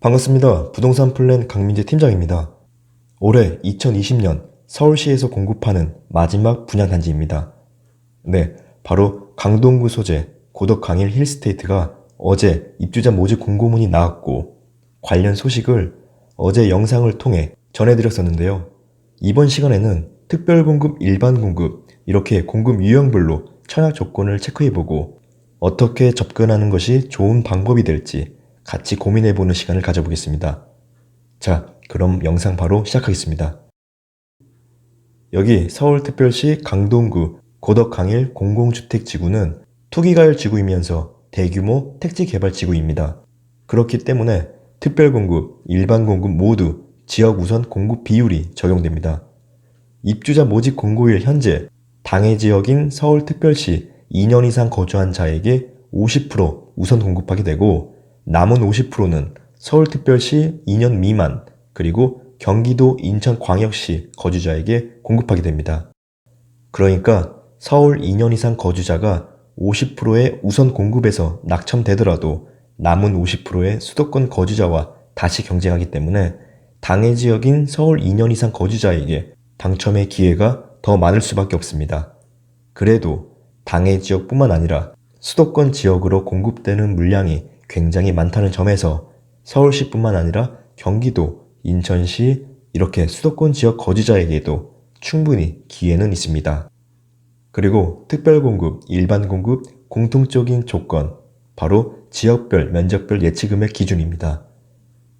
반갑습니다. 부동산 플랜 강민재 팀장입니다. 올해 2020년 서울시에서 공급하는 마지막 분양단지입니다. 네, 바로 강동구 소재 고덕 강일 힐스테이트가 어제 입주자 모집 공고문이 나왔고 관련 소식을 어제 영상을 통해 전해드렸었는데요. 이번 시간에는 특별 공급, 일반 공급 이렇게 공급 유형별로 청약 조건을 체크해보고 어떻게 접근하는 것이 좋은 방법이 될지 같이 고민해보는 시간을 가져보겠습니다. 자, 그럼 영상 바로 시작하겠습니다. 여기 서울특별시 강동구 고덕강일 공공주택지구는 투기가열 지구이면서 대규모 택지개발지구입니다. 그렇기 때문에 특별공급, 일반공급 모두 지역 우선 공급 비율이 적용됩니다. 입주자 모집 공고일 현재 당해 지역인 서울특별시 2년 이상 거주한 자에게 50% 우선 공급하게 되고 남은 50%는 서울특별시 2년 미만 그리고 경기도 인천광역시 거주자에게 공급하게 됩니다. 그러니까 서울 2년 이상 거주자가 50%의 우선 공급에서 낙첨되더라도 남은 50%의 수도권 거주자와 다시 경쟁하기 때문에 당해 지역인 서울 2년 이상 거주자에게 당첨의 기회가 더 많을 수밖에 없습니다. 그래도 당해 지역뿐만 아니라 수도권 지역으로 공급되는 물량이 굉장히 많다는 점에서 서울시뿐만 아니라 경기도, 인천시 이렇게 수도권 지역 거주자에게도 충분히 기회는 있습니다. 그리고 특별 공급, 일반 공급 공통적인 조건, 바로 지역별, 면적별 예치금액 기준입니다.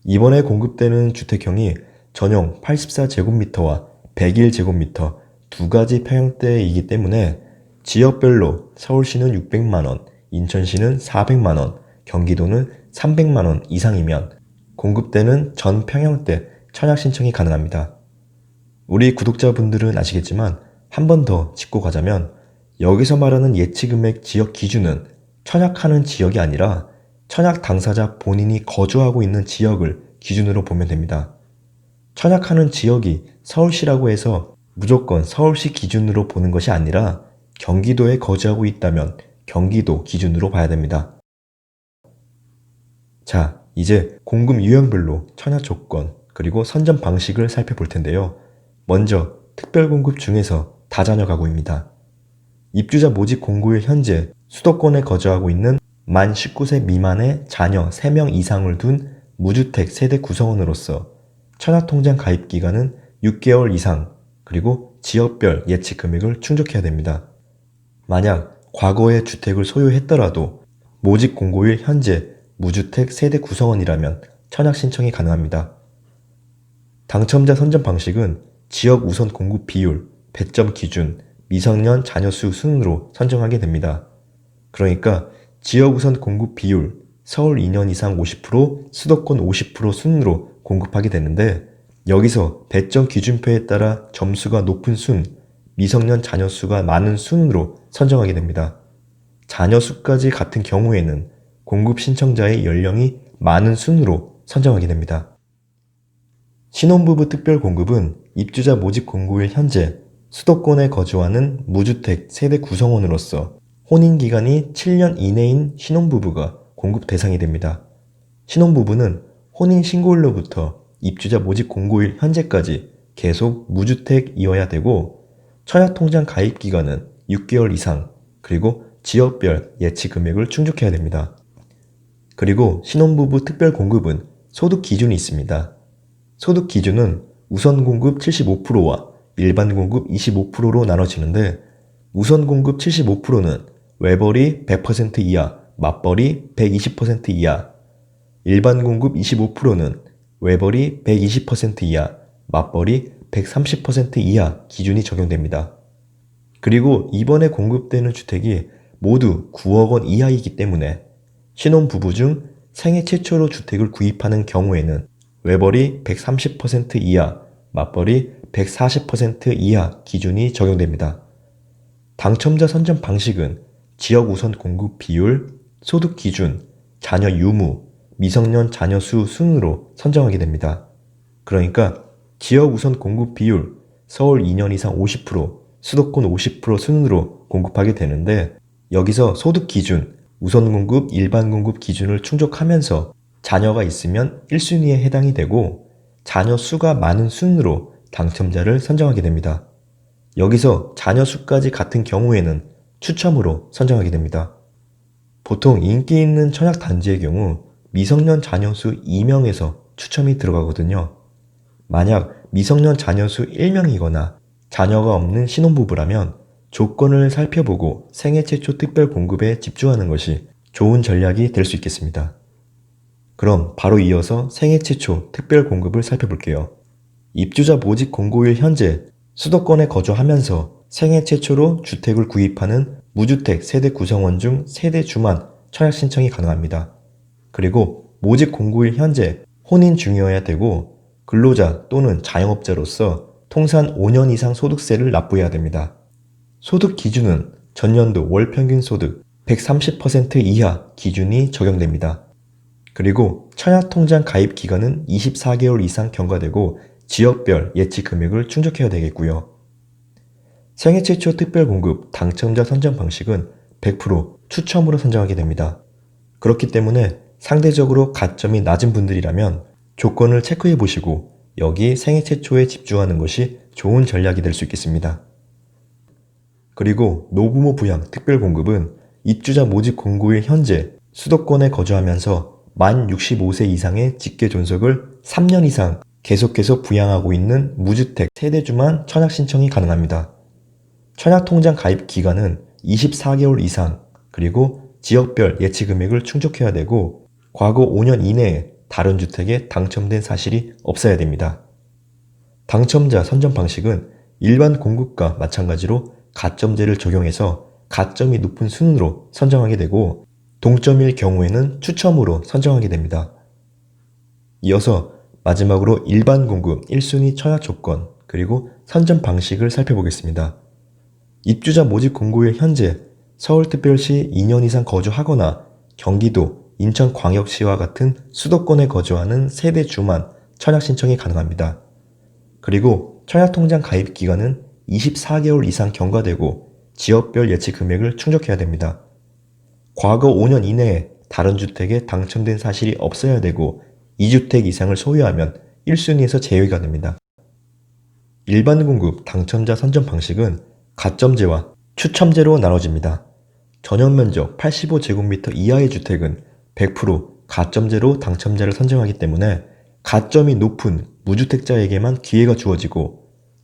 이번에 공급되는 주택형이 전용 84제곱미터와 101제곱미터 두 가지 평형대이기 때문에 지역별로 서울시는 600만원, 인천시는 400만원, 경기도는 300만 원 이상이면 공급되는 전 평형대 청약 신청이 가능합니다. 우리 구독자분들은 아시겠지만 한 번 더 짚고 가자면 여기서 말하는 예치금액 지역 기준은 청약하는 지역이 아니라 청약 당사자 본인이 거주하고 있는 지역을 기준으로 보면 됩니다. 청약하는 지역이 서울시라고 해서 무조건 서울시 기준으로 보는 것이 아니라 경기도에 거주하고 있다면 경기도 기준으로 봐야 됩니다. 자, 이제 공급 유형별로 청약 조건 그리고 선점 방식을 살펴볼 텐데요. 먼저 특별 공급 중에서 다자녀 가구입니다. 입주자 모집 공고일 현재 수도권에 거주하고 있는 만 19세 미만의 자녀 3명 이상을 둔 무주택 세대 구성원으로서 청약통장 가입 기간은 6개월 이상 그리고 지역별 예치 금액을 충족해야 됩니다. 만약 과거에 주택을 소유했더라도 모집 공고일 현재 무주택 세대 구성원이라면 청약 신청이 가능합니다. 당첨자 선정 방식은 지역 우선 공급 비율, 배점 기준, 미성년 자녀 수 순으로 선정하게 됩니다. 그러니까 지역 우선 공급 비율, 서울 2년 이상 50%, 수도권 50% 순으로 공급하게 되는데 여기서 배점 기준표에 따라 점수가 높은 순, 미성년 자녀 수가 많은 순으로 선정하게 됩니다. 자녀 수까지 같은 경우에는 공급 신청자의 연령이 많은 순으로 선정하게 됩니다. 신혼부부 특별 공급은 입주자 모집 공고일 현재 수도권에 거주하는 무주택 세대 구성원으로서 혼인 기간이 7년 이내인 신혼부부가 공급 대상이 됩니다. 신혼부부는 혼인 신고일로부터 입주자 모집 공고일 현재까지 계속 무주택이어야 되고 청약통장 가입 기간은 6개월 이상 그리고 지역별 예치 금액을 충족해야 됩니다. 그리고 신혼부부 특별 공급은 소득 기준이 있습니다. 소득 기준은 우선 공급 75%와 일반 공급 25%로 나눠지는데 우선 공급 75%는 외벌이 100% 이하, 맞벌이 120% 이하, 일반 공급 25%는 외벌이 120% 이하, 맞벌이 130% 이하 기준이 적용됩니다. 그리고 이번에 공급되는 주택이 모두 9억 원 이하이기 때문에 신혼부부 중 생애 최초로 주택을 구입하는 경우에는 외벌이 130% 이하, 맞벌이 140% 이하 기준이 적용됩니다. 당첨자 선정 방식은 지역 우선 공급 비율, 소득 기준, 자녀 유무, 미성년 자녀 수 순으로 선정하게 됩니다. 그러니까 지역 우선 공급 비율, 서울 2년 이상 50%, 수도권 50% 순으로 공급하게 되는데 여기서 소득 기준, 우선 공급, 일반 공급 기준을 충족하면서 자녀가 있으면 1순위에 해당이 되고 자녀 수가 많은 순으로 당첨자를 선정하게 됩니다. 여기서 자녀 수까지 같은 경우에는 추첨으로 선정하게 됩니다. 보통 인기 있는 청약 단지의 경우 미성년 자녀 수 2명에서 추첨이 들어가거든요. 만약 미성년 자녀 수 1명이거나 자녀가 없는 신혼부부라면 조건을 살펴보고 생애 최초 특별 공급에 집중하는 것이 좋은 전략이 될 수 있겠습니다. 그럼 바로 이어서 생애 최초 특별 공급을 살펴볼게요. 입주자 모집 공고일 현재 수도권에 거주하면서 생애 최초로 주택을 구입하는 무주택 세대 구성원 중 세대 주만 청약 신청이 가능합니다. 그리고 모집 공고일 현재 혼인 중이어야 되고 근로자 또는 자영업자로서 통산 5년 이상 소득세를 납부해야 됩니다. 소득 기준은 전년도 월 평균 소득 130% 이하 기준이 적용됩니다. 그리고 청약통장 가입 기간은 24개월 이상 경과되고 지역별 예치 금액을 충족해야 되겠고요. 생애 최초 특별 공급 당첨자 선정 방식은 100% 추첨으로 선정하게 됩니다. 그렇기 때문에 상대적으로 가점이 낮은 분들이라면 조건을 체크해 보시고 여기 생애 최초에 집중하는 것이 좋은 전략이 될 수 있겠습니다. 그리고 노부모 부양 특별 공급은 입주자 모집 공고일 현재 수도권에 거주하면서 만 65세 이상의 직계 존속을 3년 이상 계속해서 부양하고 있는 무주택 세대주만 청약 신청이 가능합니다. 청약 통장 가입 기간은 24개월 이상 그리고 지역별 예치 금액을 충족해야 되고 과거 5년 이내에 다른 주택에 당첨된 사실이 없어야 됩니다. 당첨자 선정 방식은 일반 공급과 마찬가지로 가점제를 적용해서 가점이 높은 순으로 선정하게 되고 동점일 경우에는 추첨으로 선정하게 됩니다. 이어서 마지막으로 일반 공급 1순위 청약 조건 그리고 선정 방식을 살펴보겠습니다. 입주자 모집 공고일 현재 서울특별시 2년 이상 거주하거나 경기도, 인천광역시와 같은 수도권에 거주하는 세대 주만 청약 신청이 가능합니다. 그리고 청약 통장 가입 기간은 24개월 이상 경과되고 지역별 예치 금액을 충족해야 됩니다. 과거 5년 이내에 다른 주택에 당첨된 사실이 없어야 되고 2주택 이상을 소유하면 1순위에서 제외가 됩니다. 일반 공급 당첨자 선정 방식은 가점제와 추첨제로 나눠집니다. 전용 면적 85제곱미터 이하의 주택은 100% 가점제로 당첨자를 선정하기 때문에 가점이 높은 무주택자에게만 기회가 주어지고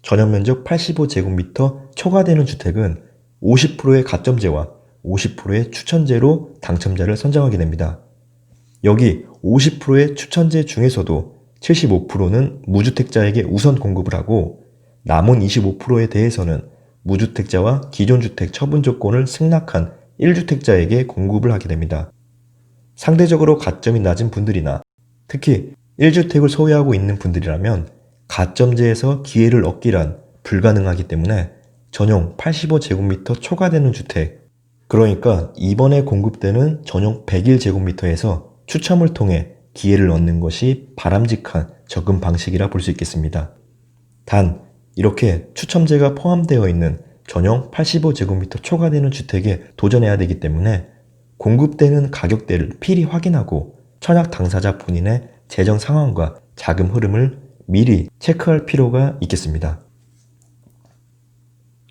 전용 면적 85제곱미터 초과되는 주택은 50%의 가점제와 50%의 추천제로 당첨자를 선정하게 됩니다. 여기 50%의 추천제 중에서도 75%는 무주택자에게 우선 공급을 하고 남은 25%에 대해서는 무주택자와 기존 주택 처분 조건을 승낙한 1주택자에게 공급을 하게 됩니다. 상대적으로 가점이 낮은 분들이나 특히 1주택을 소유하고 있는 분들이라면 가점제에서 기회를 얻기란 불가능하기 때문에 전용 85제곱미터 초과되는 주택, 그러니까 이번에 공급되는 전용 101제곱미터에서 추첨을 통해 기회를 얻는 것이 바람직한 접근 방식이라 볼 수 있겠습니다. 단, 이렇게 추첨제가 포함되어 있는 전용 85제곱미터 초과되는 주택에 도전해야 되기 때문에 공급되는 가격대를 필히 확인하고 청약 당사자 본인의 재정 상황과 자금 흐름을 미리 체크할 필요가 있겠습니다.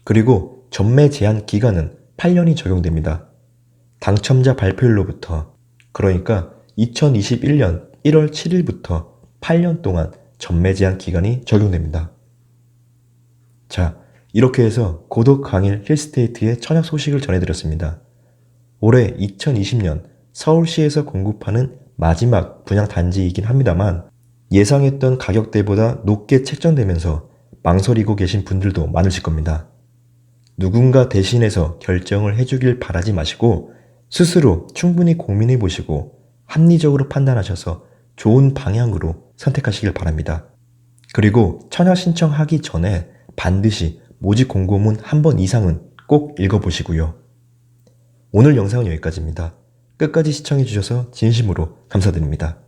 그리고 전매 제한 기간은 8년이 적용됩니다. 당첨자 발표일로부터 그러니까 2021년 1월 7일부터 8년 동안 전매 제한 기간이 적용됩니다. 자, 이렇게 해서 고독 강일 힐스테이트의 청약 소식을 전해드렸습니다. 올해 2020년 서울시에서 공급하는 마지막 분양 단지이긴 합니다만 예상했던 가격대보다 높게 책정되면서 망설이고 계신 분들도 많으실 겁니다. 누군가 대신해서 결정을 해주길 바라지 마시고 스스로 충분히 고민해 보시고 합리적으로 판단하셔서 좋은 방향으로 선택하시길 바랍니다. 그리고 청약 신청하기 전에 반드시 모집 공고문 한 번 이상은 꼭 읽어보시고요. 오늘 영상은 여기까지입니다. 끝까지 시청해주셔서 진심으로 감사드립니다.